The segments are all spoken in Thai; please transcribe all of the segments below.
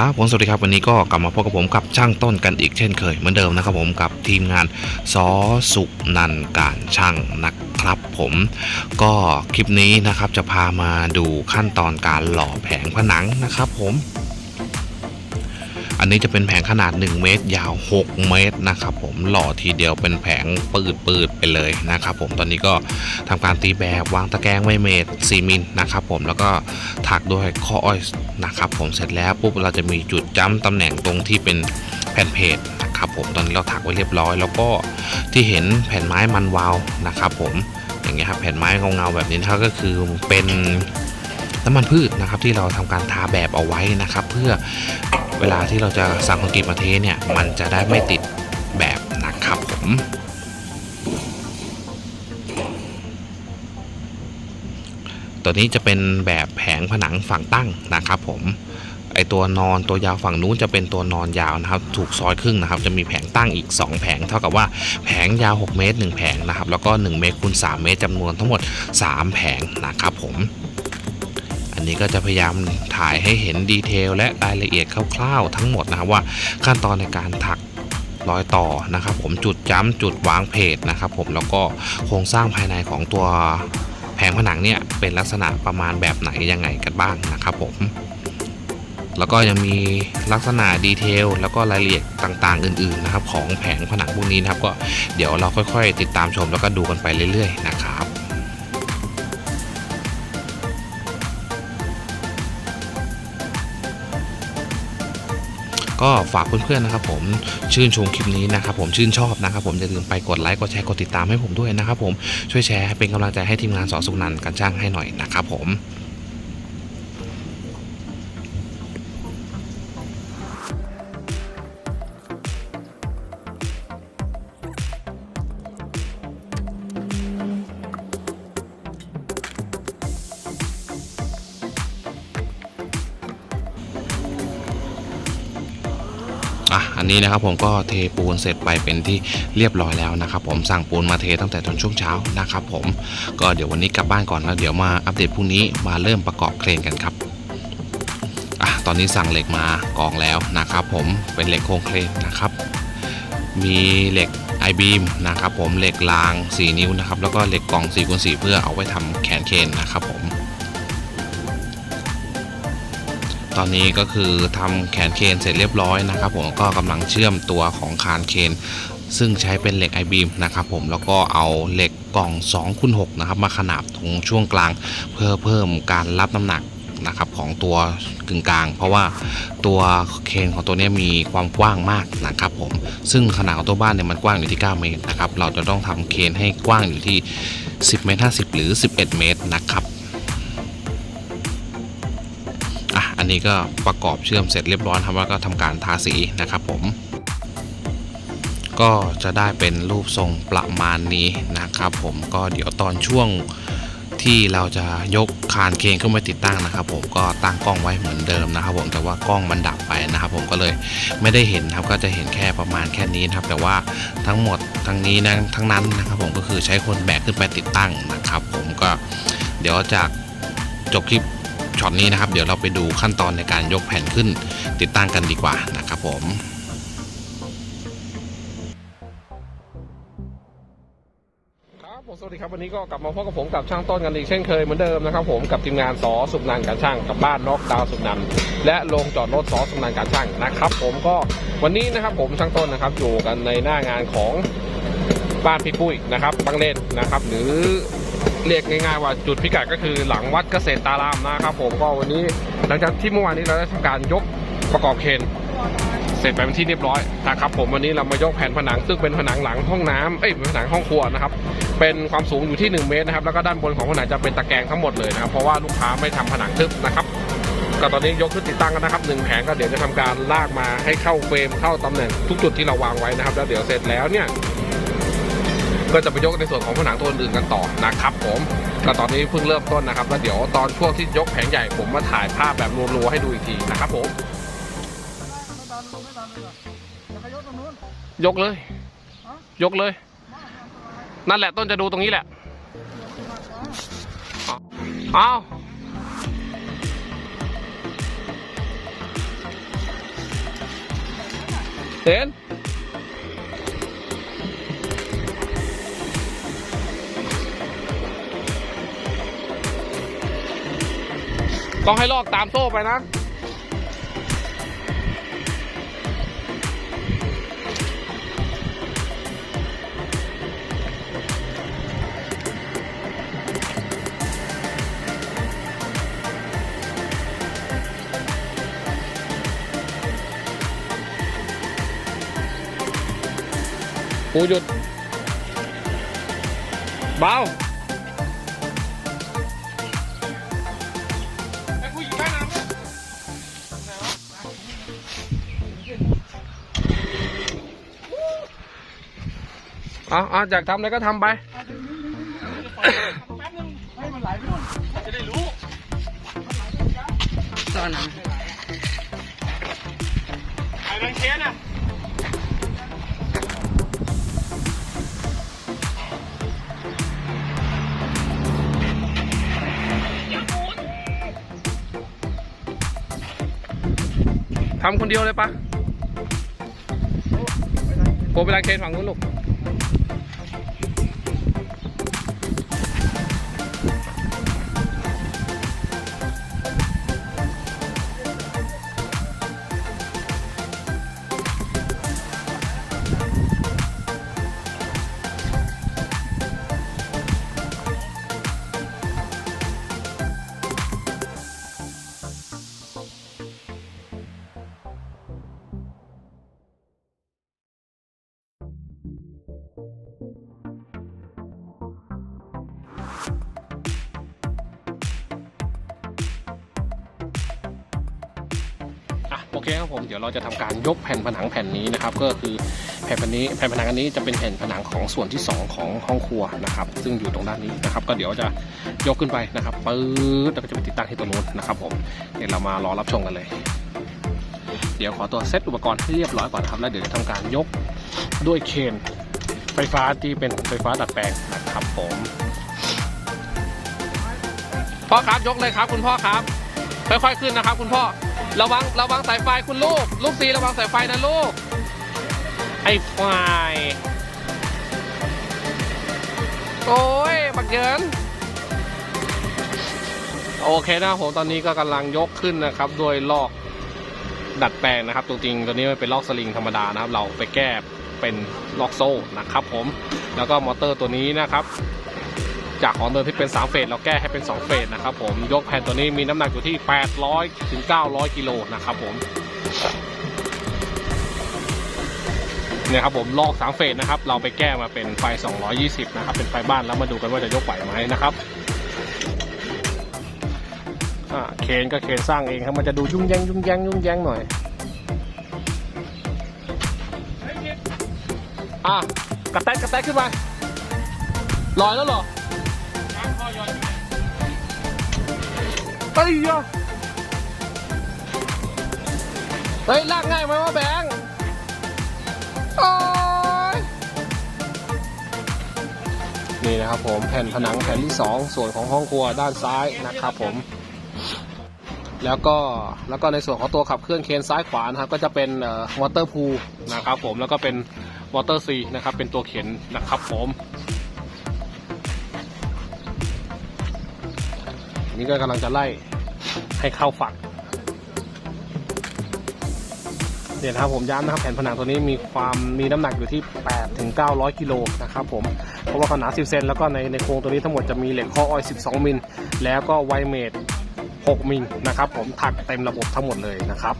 ครับผมสวัสดีครับวันนี้ก็กลับมาพบกับผมกับช่างต้นกันอีกเช่นเคยเหมือนเดิมนะครับผมกับทีมงานซอสุนันการช่างนะครับผมก็คลิปนี้นะครับจะพามาดูขั้นตอนการหล่อแผงผนังนะครับผม อันนี้จะเป็นแผงขนาด 1 เมตร ยาว 6 เมตรนะครับผมหล่อทีเดียวเป็นแผงปืดปืดๆไปเลยนะครับผมตอนนี้ก็ทำการตีแบบวางตะแกรงไว้เมตร 4 มิลนะครับผมแล้วก็ถักด้วยข้ออ้อยนะครับผมเสร็จแล้วปุ๊บเราจะมีจุดจ้ำตำแหน่งตรงที่เป็นแผ่นเพจนะครับผมตอนนี้เราถักไว้เรียบร้อย แล้วก็ที่เห็นแผ่นไม้มันวาวนะครับผมอย่างเงี้ยครับแผ่นไม้เงาๆแบบนี้นะครับก็คือเป็นน้ำมันพืชนะครับที่เราทำการทาแบบเอาไว้นะครับ เพื่อ เวลาที่เราจะสั่งคอนกรีตมาเทเนี่ย มันจะได้ไม่ติดแบบนะครับผมตัวนี้จะเป็นแบบแผงผนังฝั่งตั้งนะครับผมไอตัวนอนตัวยาวฝั่งนู้นจะเป็นตัวนอนยาวนะครับ ถูกซอยครึ่งนะครับ จะมีแผงตั้งอีก 2 แผงเท่ากับว่าแผงยาว 6 เมตร 1 แผงนะครับ แล้วก็ 1 เมตรคูณ3เมตรจำนวนทั้งหมด 3 แผงนะครับผม นนี้ก็จะพยายามถ่ายให้เห็นดีเทลและรายละเอียดคร่าวๆ ทั้งหมดนะครับว่าขั้นตอนในการถักรอยต่อนะครับผมจุดจ้ำจุดวางเพจนะครับผมแล้วก็โครงสร้างภายในของตัวแผงผนังเนี่ยเป็นลักษณะประมาณแบบไหนยังไงกันบ้างนะครับผมแล้วก็ยังมีลักษณะดีเทลแล้วก็รายละเอียดต่างๆ อื่นๆนะครับของแผงผนังพวกนี้นะครับก็เดี๋ยวเราค่อยๆ ติดตามชมแล้วก็ดูกันไปเรื่อย ๆ นะครับ ก็ฝากเพื่อนๆนะครับผมชื่นชมคลิปนี้นะครับผมชื่นชอบนะครับผมอย่าลืมไปกดไลค์กดแชร์กดติดตามให้ผมด้วยนะครับผมช่วยแชร์เป็นกำลังใจให้ทีมงานสอสุนันกันช่างให้หน่อยนะครับผม นนี้นะครับผมก็เทปูนเสร็จไปเป็นที่เรียบร้อยแล้วนะครับผมสั่งปูนมาเทตั้งแต่ตอนช่วงเช้านะครับผมก็เดี๋ยววันนี้กลับบ้านก่อนแล้วเดี๋ยวมาอัปเดตพรุ่งนี้มาเริ่มประกอบเครนกันครับอะตอนนี้สั่งเหล็กมากองแล้วนะครับผมเป็นเหล็กโครงเครนนะครับ มีเหล็กไอบีมนะครับผมเหล็กราง 4 นิ้วนะครับแล้วก็เหล็กกล่อง4คูณ4เพื่อเอาไว้ทำแขนเครนนะครับผม ตอนนี้ก็คือทำแขนเคนเสร็จเรียบร้อยนะครับ ผมก็กำลังเชื่อมตัวของคานเคน ซึ่งใช้เป็นเหล็กไอบีมนะครับผมแล้วก็เอาเหล็กกล่อง2คูณ6นะครับมาขนาบตรงช่วงกลาง เพื่อเพิ่มการรับน้ำหนักนะครับของตัวกึ่งกลาง เพราะว่าตัวเคนของตัวนี้มีความกว้างมากนะครับผมซึ่งขนาดของตัวบ้านเนี่ยมันกว้างอยู่ที่ 9 เมตรนะครับเราจะต้องทำเคนให้กว้างอยู่ที่ 10 เมตร 50 หรือ 11 เมตรนะครับ นนี้ก็ประกอบเชื่อมเสร็จเรียบร้อยครับแล้วก็ทำการทาสีนะครับผม ก็จะได้เป็นรูปทรงประมาณนี้นะครับ ผมก็เดี๋ยวตอนช่วงที่เราจะยกคานเคงขึ้นมาติดตั้งนะครับผมก็ตั้งกล้องไว้เหมือนเดิมนะครับผมแต่ว่ากล้องมันดับไปนะครับ ผมก็เลยไม่ได้เห็นครับก็จะเห็นแค่ประมาณแค่นี้นะครับ แต่ว่าทั้งหมดทั้งนี้นะทั้งนั้นนะครับ ผมก็คือใช้คนแบกขึ้นไปติดตั้งนะครับ ผมก็เดี๋ยวจากจบคลิป ช็อตนี้นะครับ เดี๋ยวเราไปดูขั้นตอนในการยกแผ่นขึ้น ติดตั้งกันดีกว่านะครับผมครับผมสวัสดีครับวันนี้ก็กลับมาพบกับผมกับช่างต้นกันอีกเช่นเคยเหมือนเดิมนะครับผมกับทีมงานสอสุนันการช่างกับบ้านนอกดาวสุนันและโรงจอดรถสอสุนันการช่างนะครับ ผมก็วันนี้นะครับผมช่างต้นนะครับอยู่กันในหน้างานของบ้านพี่ปุ้ยนะครับบางเลนนะครับ หรือ เรียกง่ายๆว่าจุดพิกัดก็คือหลังวัดเกษตรตารามนะครับผมก็วันนี้หลังจากที่เมื่อวานนี้เราได้ทำการยกประกอบเคนเสร็จไปเป็นที่เรียบร้อยนะครับผมวันนี้เรามายกแผ่นผนังซึ่งเป็นผนังหลังห้องน้ำเอ้ยเป็นผนังห้องครัวนะครับเป็นความสูงอยู่ที่ 1 เมตรนะครับแล้วก็ด้านบนของผนังจะเป็นตะแกรงทั้งหมดเลยนะครับเพราะว่าลูกค้าไม่ทำผนังทึบนะครับก็ตอนนี้ยกขึ้นติดตั้งกันนะครับหนึ่งแผงก็เดี๋ยวจะทำการลากมาให้เข้าเฟรมเข้าตำแหน่งทุกจุดที่เราวางไว้นะครับแล้วเดี๋ยวเสร็จแล้วเนี่ย ก็จะไปยกในส่วนของผนังตัวอื่นกันต่อนะครับผมก็ตอนนี้เพิ่งเริ่มต้นนะครับแล้วเดี๋ยวตอนช่วงที่ยกแผงใหญ่ผมมาถ่ายภาพแบบรัวๆให้ดูอีกทีนะครับผมยกเลย ยกเลย นั่นแหละต้นจะดูตรงนี้แหละเอาเห็น ต้องให้ลอกตามโซ่ไปนะ ปูหยุด เบา เอาเอาอยากทำอะไรก็ทำไปตอนนั้นทำคนเดียวเลยปะโกไปลางเคนฝั่งนู้นลูก โอเคครับผมเดี๋ยวเราจะทำการยกแผ่นผนังแผ่นนี้นะครับ ก็คือแผ่นผนังนี้แผ่นผนังอันนี้จะเป็นแผ่นผนังของส่วนที่ 2 ของห้องครัวนะครับ ซึ่งอยู่ตรงด้านนี้นะครับ ก็เดี๋ยวจะยกขึ้นไปนะครับปื๊ดแล้วก็จะไปติดตั้งที่ตรงนู้นนะครับ ผมเดี๋ยวเรามารอรับชมกันเลย เดี๋ยวขอตัวเซตอุปกรณ์ให้เรียบร้อยก่อนครับแล้วเดี๋ยวจะทำการยกด้วยเคน ไฟฟ้าที่เป็นไฟฟ้าดัดแปลงนะครับผมพ่อครับยกเลยครับ คุณพ่อครับ ค่อยๆขึ้นนะครับ คุณพ่อระวังระวังสายไฟคุณลูก ลูกซีระวังสายไฟนะลูก ไอ้ควายโอ้ยบักเยินโอเคนะผมตอนนี้ก็กำลังยกขึ้นนะครับ โดยลอกดัดแปลงนะครับ ตัวจริงตัวนี้มันเป็นลอกสลิงธรรมดานะครับ เราไปแก้ เป็นล็อกโซ่นะครับผมแล้วก็มอเตอร์ตัวนี้นะครับจากของเดิมที่เป็น 3 เฟสเราแก้ให้เป็น 2 เฟสนะครับผมยกแผ่นตัวนี้มีน้ำหนักอยู่ที่ 800ถึง900 กิโลนะครับผมเนี่ยครับผมลอก 3 เฟสนะครับ เราไปแก้มาเป็นไฟ 220 นะครับ เป็นไฟบ้านแล้วมาดูกันว่าจะยกไหวไหมนะครับอ่าเคนก็เคนสร้างเองครับมันจะดูยุ่งแยงยุ่งแยงยุ่งแยงหน่อย อะกระแตกกระแตกขึ้นไปลอยแล้วเหรอเฮ้ยยเฮ้ยลากง่ายไหมวะแบงค์โอ้ยนี่นะครับผมแผ่นผนังแผ่นที่ 2 ส่วนของห้องครัวด้านซ้ายนะครับผม แล้วก็แล้วก็ในส่วนของตัวขับเคลื่อนเคนซ้ายขวานะครับก็จะเป็นมอเตอร์พูนะครับผมแล้วก็เป็น มอเตอร์ซีนะครับเป็นตัวเข็นนะครับผมนี่ก็กำลังจะไล่ให้เข้าฝั่งเนี่ยนะครับผมย้ำนะครับแผ่นผนังตัวนี้มีความมีน้ำหนักอยู่ที่ 8 ถึง 900 กิโลนะครับผมเพราะว่าขาหนา10 เซนแล้วก็ในในโครงตัวนี้ทั้งหมดจะมีเหล็กข้ออ้อย 12 มิล แล้วก็ไวเมด6 มิลนะครับผมถักเต็มระบบทั้งหมดเลยนะครับ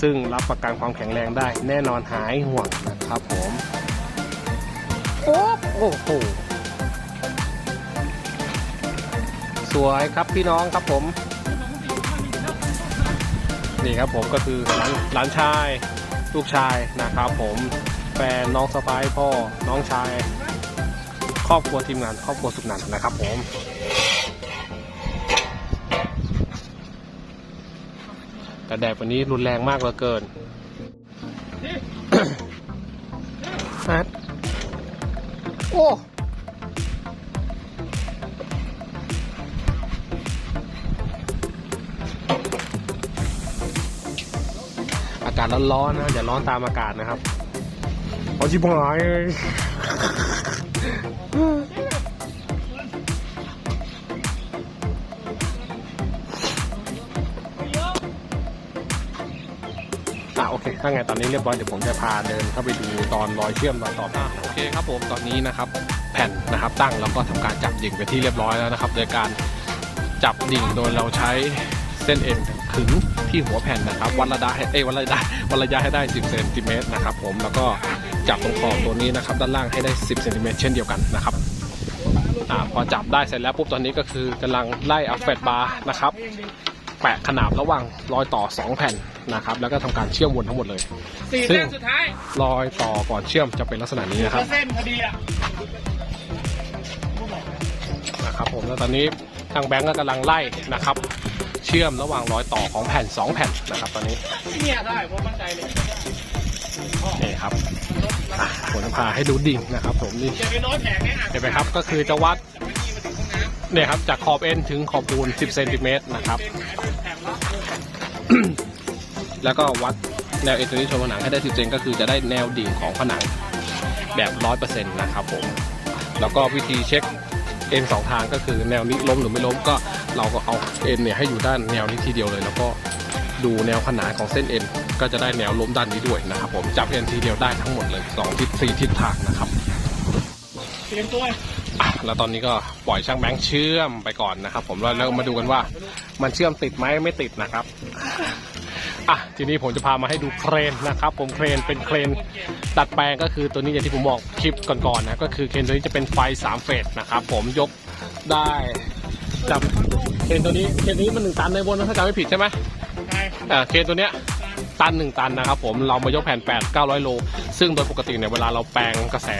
ซึ่งรับประกันความแข็งแรงได้แน่นอนหายห่วง ครับผมโอ้โอ้โหสวยครับพี่น้องครับผม นี่ครับผมก็คือหลานหลานชาย ลูกชายนะครับผมแฟนน้องสไปายพ่อน้องชาย ครอบครัวทีมงานครอบครัวสุขนันท์นะครับผมแต่แดดวันนี้รุนแรงมากเหลือเกิน โอ้อากาศร้อนๆนะอย่าร้อนตามอากาศนะครับเอาชิบหายเลย ถ้าไงตอนนี้เรียบร้อยเดี๋ยวผมจะพาเดินเข้าไปดูตอนรอยเชื่อมรอยต่ออะโอเคครับผมตอนนี้นะครับ แผ่นนะครับตั้งแล้วก็ทำการจับดิ่งไปที่เรียบร้อยแล้วนะครับ โดยการจับดิ่งโดยเราใช้เส้นเอ็นขึงที่หัวแผ่นนะครับวัดระยะให้เอ้ยวัดระยะวัดระยะให้ได้ 10เซนติเมตรนะครับผมแล้วก็จับตรงขอบตัวนี้นะครับ ด้านล่างให้ได้ 10เซนติเมตรเช่นเดียวกันนะครับอ่าพอจับได้เสร็จแล้วปุ๊บตอนนี้ก็คือกำลังไล่เอาแฟตบาร์นะครับ แปะขนาบระหว่างรอยต่อ 2 แผ่นนะครับ แล้วก็ทำการเชื่อมวนทั้งหมดเลย สี่ซึ่เส้งนสุดท้ายรอยต่อก่อนเชื่อมจะเป็นลักษณะนี้นะครับ เส้นพอดีอะ นะครับผมแล้วตอนนี้ทางแบงก์ก็กำลังไล่นะครับ เชื่อมระหว่างรอยต่อของแผ่น 2 แผ่นนะครับตอนนี้เนี่ยได้ผมมั่นใจเลยนี่ครับอะผมจะพาให้ดูดิ่งนะครับ ผมนี่ อย่าไปโน้ตแผงเนี่ยอะ เห็นไหมครับก็คือจะวัด เนี่ยครับจากขอบเอ็นถึงขอบปูน 10 เซนติเมตรนะครับ แล้วก็วัดแนวเอ็นตัวนี้ชนผนังให้ได้ 10 เซนก็คือจะได้แนวดิ่งของผนังแบบ 100%นะครับผม แล้วก็วิธีเช็คเอ็นสองทางก็คือแนวนี้ล้มหรือไม่ล้มก็เราก็เอาเอ็นเนี่ยให้อยู่ด้านแนวนี้ทีเดียวเลย แล้วก็ดูแนวขนานของเส้นเอ็นก็จะได้แนวล้มด้านนี้ด้วยนะครับผมจับเอ็นทีเดียวได้ทั้งหมดเลยสองทิศสี่ทิศทางนะครับ เตรียมตัวอะแล้วตอนนี้ก็ปล่อยช่างแบงค์เชื่อมไปก่อนนะครับ ผมแล้วแล้วมาดูกันว่ามันเชื่อมติดไหมไม่ติดนะครับอะทีนี้ผมจะพามาให้ดูเครนนะครับ ผมเครนเป็นเครนดัดแปลงก็คือตัวนี้อย่างที่ผมบอกคลิปก่อนๆนะก็คือเครนตัวนี้จะเป็นไฟ3เฟสนะครับ ผมยกได้จำเครนตัวนี้เครนนี้มันหนึ่งตันในบนนะถ้าจำไม่ผิดใช่ไหมใช่อ่าเครนตัวเนี้ยตันหนึ่งตันนะครับผมเรามายกแผ่น8 900 โล ซึ่งโดยปกติเนี่ยเวลาเราแปลงกระแส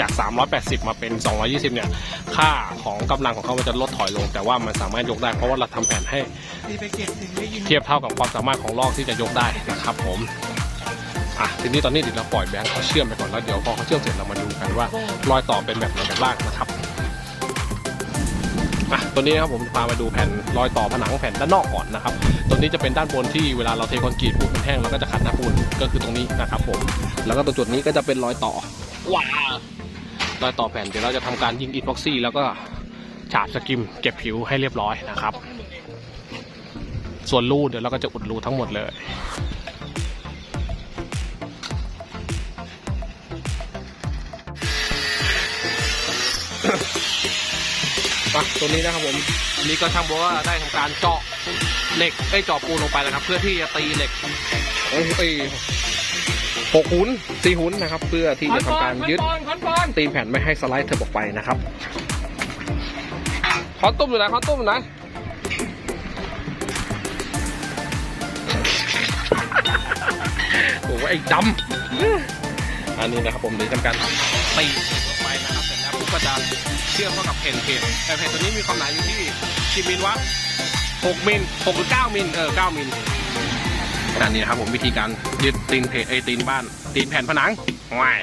จาก 380 มาเป็น 220 เนี่ย ค่าของกำลังของเขามันจะลดถอยลง แต่ว่ามันสามารถยกได้เพราะว่าเราทำแผ่นให้เทียบเท่ากับความสามารถของลอกที่จะยกได้นะครับผมอะทีนี้ตอนนี้เดี๋ยวเราปล่อยแบงค์เขาเชื่อมไปก่อนแล้วเดี๋ยวพอเขาเชื่อมเสร็จเรามาดูกันว่ารอยต่อเป็นแบบไหนกันบ้างนะครับอะตัวนี้นะครับผมจะพามาดูแผ่นรอยต่อผนังแผ่นด้านนอกก่อนนะครับ ตัวนี้จะเป็นด้านบนที่เวลาเราเทคอนกรีตปูนมันแห้งเราก็จะขัดหน้าปูนก็คือตรงนี้นะครับผม แล้วก็ตรงจุดนี้ก็จะเป็นรอยต่อว้าว รอยต่อแผ่นเดี๋ยวเราจะทำการยิงอีพ็อกซี่ แล้วก็ฉาบสกิมเก็บผิวให้เรียบร้อยนะครับ ส่วนรูเดี๋ยวเราก็จะอุดรูทั้งหมดเลยมาตัวนี้นะครับผมอันนี้ก็ช่างบอกว่าได้ทำการเจาะเหล็กไอ้ยเจาะปูนลงไปนะครับ เพื่อที่จะตีเหล็กโอ้ ยหกหุนสี่หุนนะครับ เพื่อที่จะทำการยึดคอนคอนคอนตีนแผ่นไม่ให้สไลด์เธอบอกไปนะครับคอนตุ้มอยู่ไหนคอนตุ้มอยู่ไหนโอ้ยไอ้ดำอันนี้นะครับผมเดี๋ยวทำการตีลงไปนะครับเสร็จแล้วปุ๊บก็จะเชื่อมเข้ากับเพนเพนแต่เพนตัวนี้มีความหนาอยู่ที่กี่มิลวะ6มิล6หรือ9มิลเออ9มิล อันนี้นะครับผมวิธีการยึดตีนเพนไอยตีนบ้าน ตีนแผ่นผนังว้าย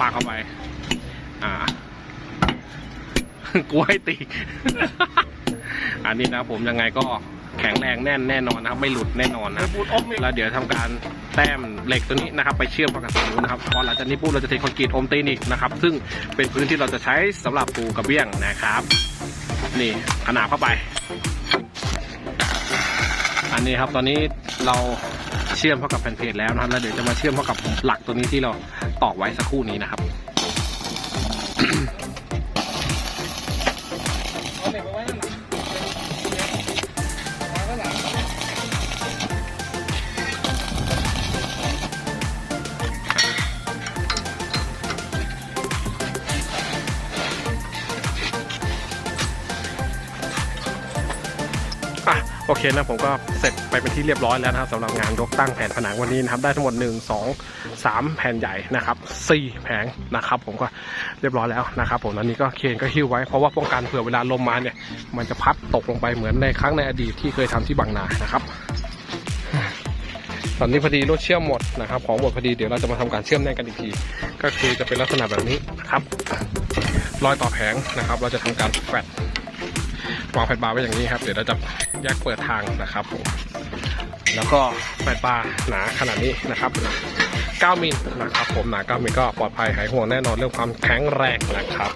ปาเข้าไป อ่ากูให้ตี อันนี้นะครับผมยังไงก็แข็งแรงแน่นแน่นอนนะครับ ไม่หลุดแน่นอนนะครับปูดอมนี่แล้วเดี๋ยวทำการแต้มเหล็กตัวนี้นะครับ ไปเชื่อมกับกระสุนนะครับพอหลังจากนี้ปุ๊บเราจะเทคอนกรีตอมตีนอีกนะครับ ซึ่งเป็นพื้นที่เราจะใช้สำหรับปูกระเบื้องนะครับ นี่ขนาบเข้าไป อันนี้ครับตอนนี้เราเชื่อมเข้ากับแผ่นเพจแล้วนะครับแล้วเดี๋ยวจะมาเชื่อมเข้ากับหลักตัวนี้ที่เราตอกไว้สักครู่นี้นะครับ เคนะผมก็เสร็จไปเป็นที่เรียบร้อยแล้วนะครับสำหรับงานยกตั้งแผ่นผนังวันนี้นะครับได้ทั้งหมด 1 2 3 แผ่นใหญ่นะครับ4แผงนะครับผมก็เรียบร้อยแล้วนะครับผมตอนนี้ก็เคนก็หิ้วไว้เพราะว่าป้องกันเผื่อเวลาลมมาเนี่ย มันจะพัดตกลงไปเหมือนในครั้งในอดีตที่เคยทำที่บางนานะครับตอนนี้พอดีรถเชื่อมหมดนะครับของหมดพอดีเดี๋ยวเราจะมาทำการเชื่อมแน่นกันอีกที ก็คือจะเป็นลักษณะแบบนี้นะครับรอยต่อแผงนะครับ เราจะทำการแฟด วางแผ่นบาร์ไว้อย่างนี้ครับ เดี๋ยวเราจะแยกเปิดทางนะครับผมแล้วก็แปดปลาหนาขนาดนี้นะครับ 9มิลนะครับผมหนา9มิลก็ปลอดภัยหายห่วงแน่นอนเรื่องความแข็งแรงนะครับ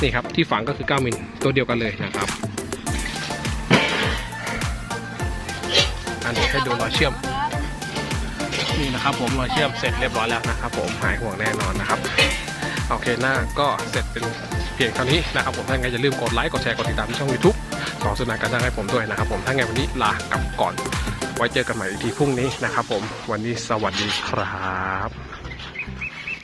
นี่ครับที่ฝังก็คือ 9มิลตัวเดียวกันเลยนะครับอันนี้ให้ดูรอยเชื่อมนี่นะครับผมรอยเชื่อมเสร็จเรียบร้อยแล้วนะครับ ผมหายห่วงแน่นอนนะครับโอเคหน้าก็เสร็จเป็น เพียงเท่านี้นะครับผมถ้าไงอย่าลืมกดไลค์กดแชร์กดติดตามที่ช่อง YouTube สองสนัขการจ้างให้ผมด้วยนะครับผมถ้าไงวันนี้ลากลับก่อน ไว้เจอกันใหม่อีกทีพรุ่งนี้นะครับผมวันนี้สวัสดีครับ